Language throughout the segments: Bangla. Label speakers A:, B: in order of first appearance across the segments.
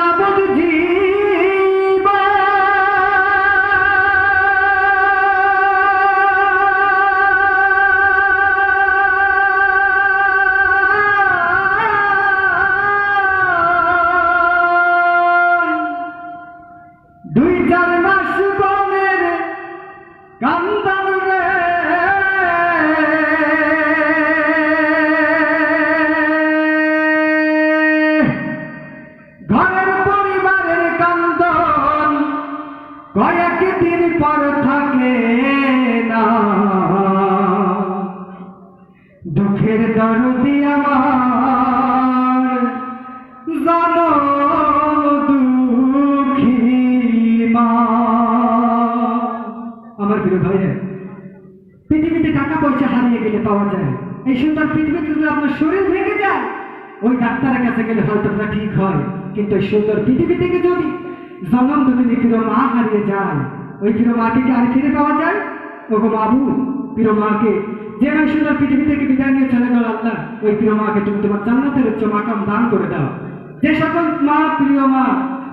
A: যাবত জীব কয়েকদিন পর থাকে না। দুঃখের দরদি আমার জনম দুঃখী মা। আমার প্রিয় ভাইরা পৃথিবীতে টাকা পয়সা হারিয়ে গেলে পাওয়া যায়। এই সুন্দর পৃথিবীতে যদি আপনার শরীর ভেঙে যায়, ওই ডাক্তারের কাছে গেলে হয়তো ঠিক হয়। কিন্তু সুন্দর পৃথিবী থেকে যদি জনম যদি প্রিয় মা হারিয়ে যায়। ওই প্রিয় মাকে কি আর ফিরে পাওয়া যায়? ওগো বাবু প্রিয় মাকে, যে সুন্দর পৃথিবী থেকে বিদায় নিয়ে চলে গেল আল্লাহ ওই প্রিয় মাকে তুমি তোমার জান্নাতের উচ্চ মাকাম দান করে দাও। যে সকল মা প্রিয় মা,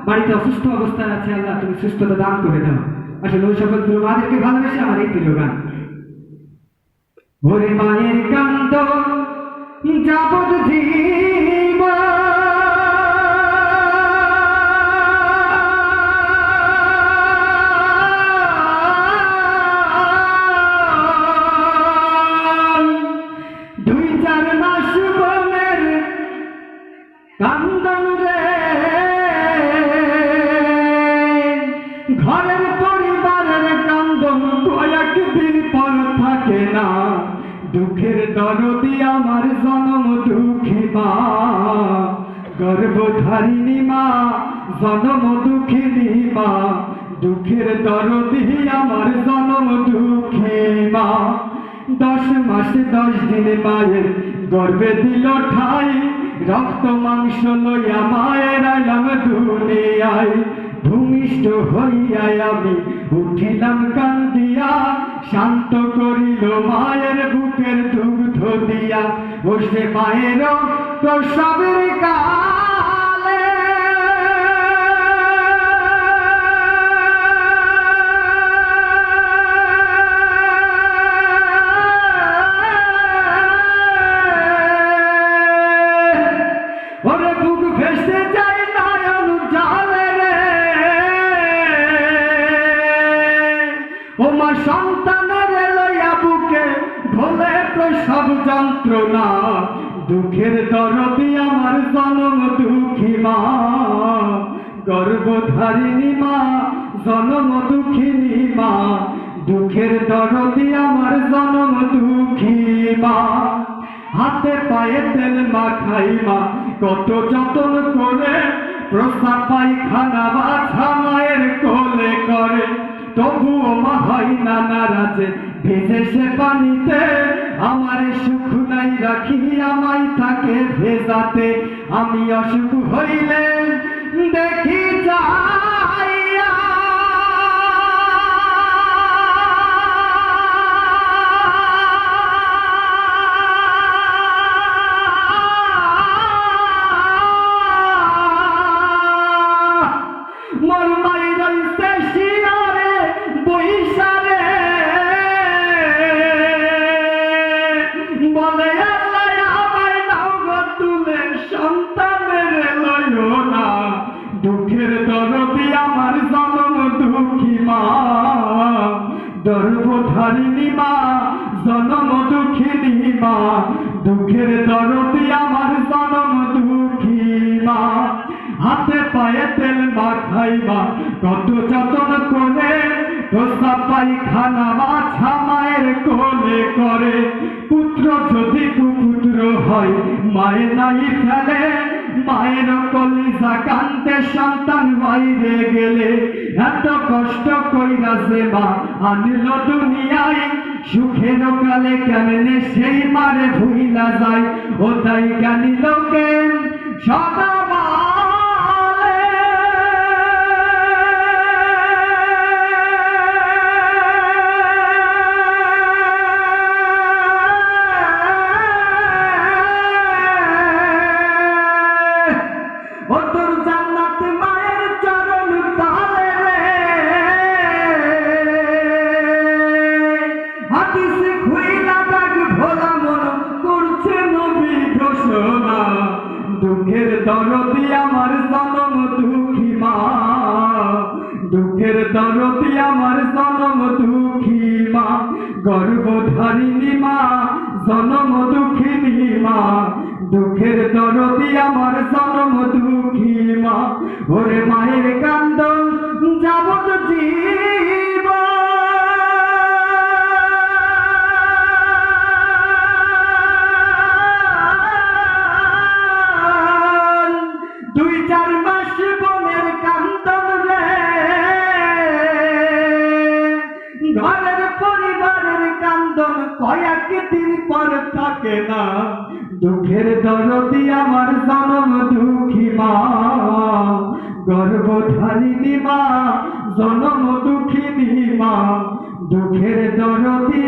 A: বাড়িতে অসুস্থ অবস্থায় আছে, আল্লাহ তুমি সুস্থতা দান করে দাও। আসলে ওই সকল প্রিয় মাদেরকে ভালোবেসে আমার এই প্রিয় গান। ওরে মায়ের কান্দ যাবত জীব কান্দন রে। ঘরের পরিবারের কান্দন কয়েকদিন পর থাকে না। দুঃখের দরদি আমার জনম দুঃখী মা। গর্ভধারিণী মা, জনম দুঃখিনী মা। দুঃখের দরদি আমার জনম দুঃখী মা। দশ মাস দশ দিন মায়ের গর্বে দিল ঠাই। রক্ত মাংস লইয়া মায়ের আলাম দুনিয়ায় ভূমিষ্ঠ হইয়া আমি উঠিলাম কান্দিয়া, শান্ত করিল মায়ের বুকের দুগ্ধ দিয়া। বসে মায়ের তো সবের কালে যন্ত্রণা দুঃখের দরদি আমার জনম দুঃখী মা। গর্ভধারিণী মা, জনম দুঃখিনী মা। দুঃখের দরদি আমার জনম দুঃখী মা। হাতে পায়ে তেল মাখাই মা, কত যতন করে প্রস্তাব পায়খানা বাছা মায়ের কোলে করে। তবুও মা হয় না নারাজে ভেজে সে পানিতে, আমার সুখ নাই রাখি, আমায় থাকে ভেজাতে। আমি অসুখ হইলে দেখি যাইয়া দুঃখের দরদি আমার জনম দুঃখী মা। গর্ভধারিণী মা, জনম দুঃখিনী মা। দুঃখের দরদি আমার জনম দুঃখী মা। হাতে পায়ে তেল মাখাইবা, কত যতন করে প্রস্তাব পায়খানা বাছা মায়ের কোলে করে। পুত্র যদি কুপুত্র হয় মায়ের নাই ফেলে মায়ের কলিজা কান্তে সন্তান বাইরে গেলে, এত কষ্ট কইরা সে মা আনিল দুনিয়ায়, সুখের কালে কেমনে সেই মারে ভুইলা যায়, ও তাই কানিল লোকে সদা হাদিসে খুইলা দাগ ভোলা মন, করছে নবী ঘোষণা।
B: দুঃখের দরদি আমার জনম দুঃখী মা। দুঃখের দরদি আমার জনম দুঃখী মা। গর্ভধারিণী মা, জনম দুঃখিনী মা। দুঃখের দরদি আমার জনম দুঃখী মা। ওরে মায়ের কান্দ যাবত জীব দুই চার মাস বনের কান্দন রে। ঘরের পরিবারের কান্দন কয়েক পর থাকে না। দুঃখের দরদি আমার জনম দুঃখী মা। গর্ভধারিণী মা, জনম দুঃখিনী মা। দুঃখের দরদি